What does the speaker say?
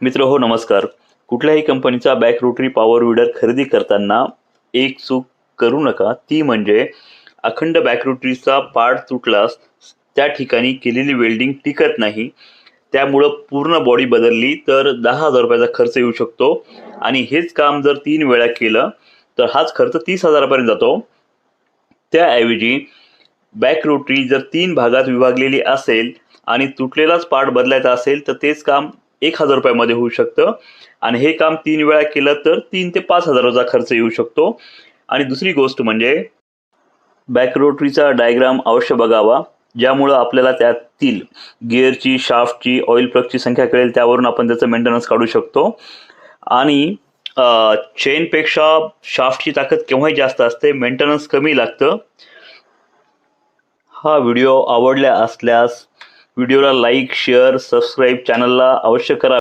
मित्र हो नमस्कार. कुठल्याही कंपनीचा बॅक रोटरी पॉवर विडर खरेदी करताना एक चूक करू नका. ती म्हणजे अखंड बॅक रोटरीचा पार्ट तुटलास त्या ठिकाणी केलेली वेल्डिंग टिकत नाही. त्यामुळं पूर्ण बॉडी बदलली तर दहा हजार रुपयाचा खर्च येऊ शकतो. आणि हेच काम जर तीन वेळा केलं तर हाच खर्च तीस हजारापर्यंत जातो. त्याऐवजी बॅक रोटरी जर तीन भागात विभागलेली असेल आणि तुटलेलाच पार्ट बदलायचा असेल तर तेच काम एक हजार रुपयामध्ये होऊ शकतं. आणि हे काम तीन वेळा केलं तर तीन ते पाच हजाराचा खर्च येऊ शकतो. आणि दुसरी गोष्ट म्हणजे बॅक रोटरीचा डायग्राम अवश्य बघावा. ज्यामुळं आपल्याला त्यातील गिअरची शाफ्टची ऑइल प्लगची संख्या कळेल. त्यावरून आपण त्याचं मेंटेनन्स काढू शकतो. आणि चेनपेक्षा शाफ्टची ताकद केव्हाही जास्त असते मेंटेनन्स कमी लागतं. हा व्हिडिओ आवडला असल्यास व्हिडिओला लाईक शेअर सबस्क्राईब चॅनलला अवश्य करा.